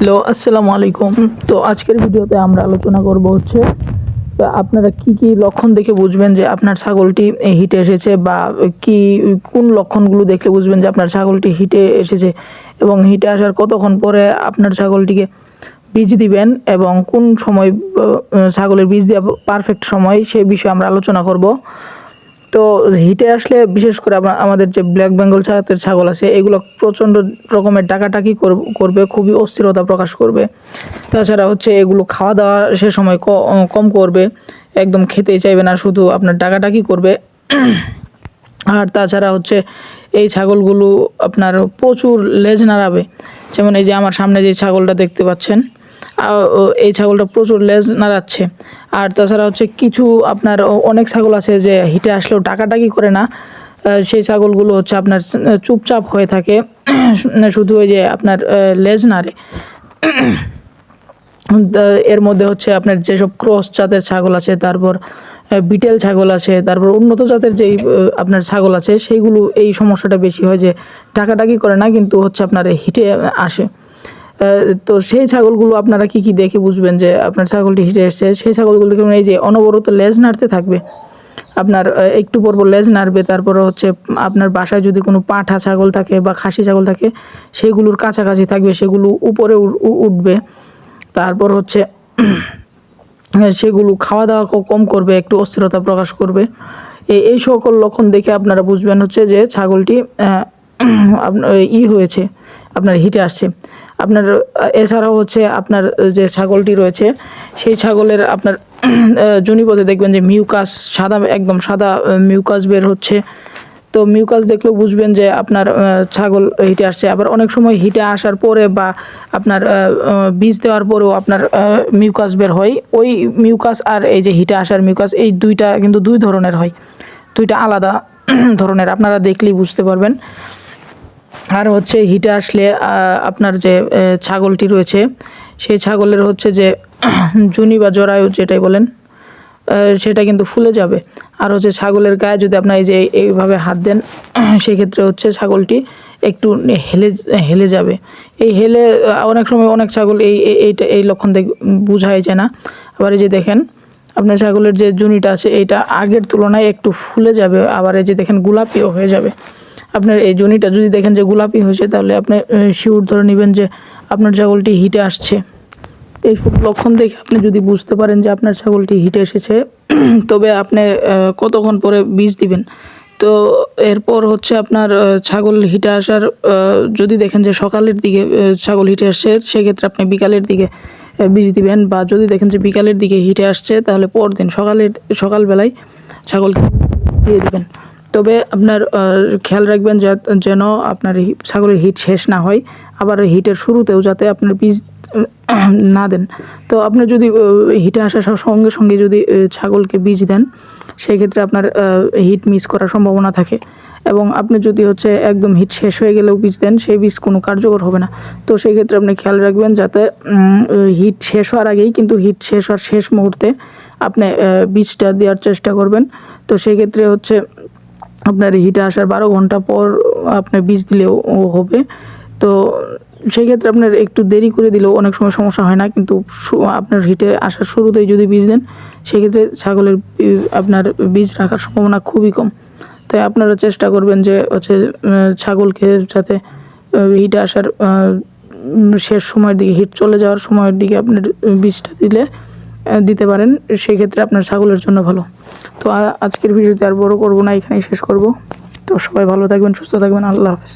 Hello, আসসালামু আলাইকুম। তো আজকের ভিডিওতে আমরা আলোচনা করব হচ্ছে আপনারা কি কি লক্ষণ দেখে বুঝবেন যে আপনার ছাগলটি হিটে এসেছে বা কি, কোন লক্ষণগুলো দেখলে বুঝবেন যে আপনার ছাগলটি হিটে এসেছে এবং হিটে আসার কতক্ষণ পরে আপনার ছাগলটিকে বীজ দিবেন এবং কোন সময় ছাগলের বীজ দেওয়া পারফেক্ট সময় সেই বিষয়ে আমরা আলোচনা করব। তো হিটে আসলে বিশেষ করে আমাদের যে ব্ল্যাক বেঙ্গল জাতের ছাগল আছে, এগুলো প্রচণ্ড রকমের ডাকাটাকি কর- করবে, খুবই অস্থিরতা প্রকাশ করবে। তাছাড়া হচ্ছে এগুলো খাওয়া দাওয়া সে সময় কম করবে, একদম খেতেই চাইবে না, শুধু আপনার ডাকাটাকি করবে। আর তাছাড়া হচ্ছে এই ছাগলগুলো আপনার প্রচুর লেজ নাড়াবে। যেমন এই যে আমার সামনে যে ছাগলটা দেখতে পাচ্ছেন এই ছাগলটা প্রচুর লেজ নাড়াচ্ছে। আর তাছাড়া হচ্ছে কিছু আপনার অনেক ছাগল আছে যে হিটে আসলেও টাকাটাকি করে না। সেই ছাগলগুলো হচ্ছে আপনার চুপচাপ হয়ে থাকে। শুধু ওই যে আপনার লেজ নাড়ে। এর মধ্যে হচ্ছে আপনার যেসব ক্রস জাতের ছাগল আছে, তারপর বিটেল ছাগল আছে, তারপর উন্নত জাতের যেই আপনার ছাগল আছে, সেইগুলো এই সমস্যাটা বেশি হয় যে টাকাটাকি করে না, কিন্তু হচ্ছে আপনার হিটে আসে। তো সেই ছাগলগুলো আপনারা কি কি দেখে বুঝবেন যে আপনার ছাগলটি হিটে এসছে? সেই ছাগলগুলো দেখুন এই যে অনবরত লেজ নাড়তে থাকবে। আপনার একটু পর লেজ নাড়বে, তারপরে হচ্ছে আপনার বাসায় যদি কোনো পাঁঠা ছাগল থাকে বা খাসি ছাগল থাকে, সেগুলোর কাছাকাছি থাকবে, সেগুলো উপরে উঠবে। তারপর হচ্ছে সেগুলো খাওয়া দাওয়া কম করবে, একটু অস্থিরতা প্রকাশ করবে। এই সকল লক্ষণ দেখে আপনারা বুঝবেন হচ্ছে যে ছাগলটি আপনার ই হয়েছে, আপনার হিটে আসছে। আপনার এছাড়াও হচ্ছে আপনার যে ছাগলটি রয়েছে, সেই ছাগলের আপনার জনিপথে দেখবেন যে মিউকাস, সাদা, একদম সাদা মিউকাস বের হচ্ছে। তো মিউকাস দেখলেও বুঝবেন যে আপনার ছাগল হিটে আসছে। আবার অনেক সময় হিটে আসার পরে বা আপনার বীজ দেওয়ার পরেও আপনার মিউকাস বের হয়। ওই মিউকাস আর এই যে হিটে আসার মিউকাস, এই দুইটা কিন্তু দুই ধরনের হয়। দুইটা আলাদা ধরনের, আপনারা দেখলেই বুঝতে পারবেন। আর হচ্ছে হিটে আসলে আপনার যে ছাগলটি রয়েছে, সেই ছাগলের হচ্ছে যে, জুনি বা জরায়ু যেটাই বলেন সেটা কিন্তু ফুলে যাবে। আর হচ্ছে ছাগলের গায়ে যদি আপনার এই যে এই- এইভাবে হাত দেন, সেক্ষেত্রে হচ্ছে ছাগলটি একটু হেলে হেলে যাবে। এই হেলে, অনেক সময় অনেক ছাগল এই, এই- এইটা, এই লক্ষণ দেখ, বোঝাই যায় না। আবার এই যে দেখেন, আপনার ছাগলের যে জুনিটা আছে, এইটা আগের তুলনায় একটু ফুলে যাবে, আবার এই যে দেখেন গোলাপিও হয়ে যাবে। আপনার এই জনিটা যদি দেখেন যে গোলাপি হয়েছে, তাহলে আপনি শিউর ধরে নেবেন যে আপনার ছাগলটি হিটে আসছে। এই সব লক্ষণ দেখে আপনি যদি বুঝতে পারেন যে আপনার ছাগলটি হিটে এসেছে, তবে আপনি কতক্ষণ পরে বীজ দিবেন? তো এরপর হচ্ছে আপনার ছাগল হিটে আসার যদি দেখেন যে সকালের দিকে ছাগল হিটে আসছে, সেক্ষেত্রে আপনি বিকালের দিকে বীজ দিবেন। বা যদি দেখেন যে বিকালের দিকে হিটে আসছে, তাহলে পরদিন সকালের, সকালবেলায় ছাগলকে দিয়ে দিবেন। তবে আপনার খেয়াল রাখবেন যেন আপনার ছাগলের হিট শেষ না হয়, আবার হিটের শুরুতেও যাতে আপনার বীজ না দেন। তো আপনি যদি হিটে আসার সঙ্গে সঙ্গে যদি ছাগলকে বীজ দেন সেই ক্ষেত্রে আপনার হিট মিস করার সম্ভাবনা থাকে। এবং আপনি যদি হচ্ছে একদম হিট শেষ হয়ে গেলেও বীজ দেন, সেই বীজ কোনো কার্যকর হবে না। তো সেই ক্ষেত্রে আপনি খেয়াল রাখবেন যাতে হিট শেষ হওয়ার আগেই কিন্তু হিট শেষ হওয়ার শেষ মুহূর্তে আপনি বীজটা দেওয়ার চেষ্টা করবেন। তো সেই ক্ষেত্রে হচ্ছে আপনার হিটে আসার বারো ঘণ্টা পর আপনার বীজ দিলেও হবে। তো সেই ক্ষেত্রে আপনার একটু দেরি করে দিলেও অনেক সময় সমস্যা হয় না, কিন্তু আপনার হিটে আসার শুরুতেই যদি বীজ দেন সেক্ষেত্রে ছাগলের আপনার বীজ রাখার সম্ভাবনা খুবই কম। তাই আপনারা চেষ্টা করবেন যে হচ্ছে ছাগলকে যাতে হিটে আসার শেষ সময়ের দিকে হিট চলে যাওয়ার সময়ের দিকে আপনার বীজটা দিলে দিতে পারেন সেক্ষেত্রে আপনার ছাগলের জন্য ভালো। তো আজকের ভিডিওতে আর বড় করব না, এখানেই শেষ করব। তো সবাই ভালো থাকবেন, সুস্থ থাকবেন, আল্লাহ হাফেজ।